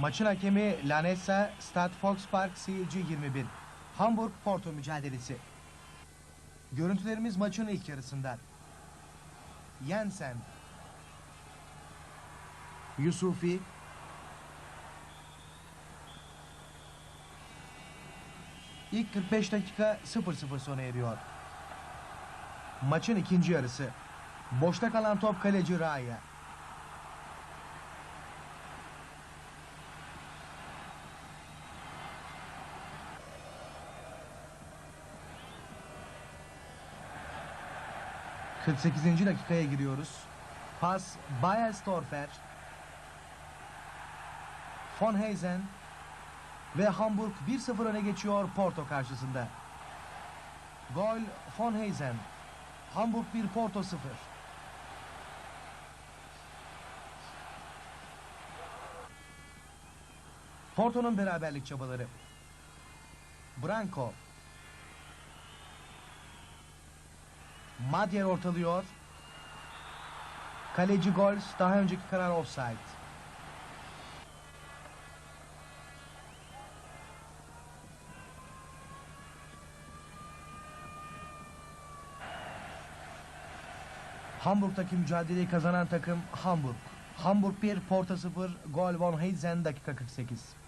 Maçın hakemi Lanessa Stad Volkspark seyirci 21. Hamburg Porto mücadelesi. Görüntülerimiz maçın ilk yarısından. Jensen. Yusufi. İlk 45 dakika 0-0 sona eriyor. Maçın ikinci yarısı. Boşta kalan top kaleci Raya. ...48. dakikaya giriyoruz. Pas Bayelstorfer. Von Heyzen. Ve Hamburg 1-0 öne geçiyor Porto karşısında. Gol Von Heyzen. Hamburg 1 Porto 0. Porto'nun beraberlik çabaları. Branco. Madyer ortalıyor. Kaleci Gols daha önceki karar offside. Hamburg'daki mücadeleyi kazanan takım Hamburg. Hamburg 1, Porto 0, gol Von Heijzen dakika 48.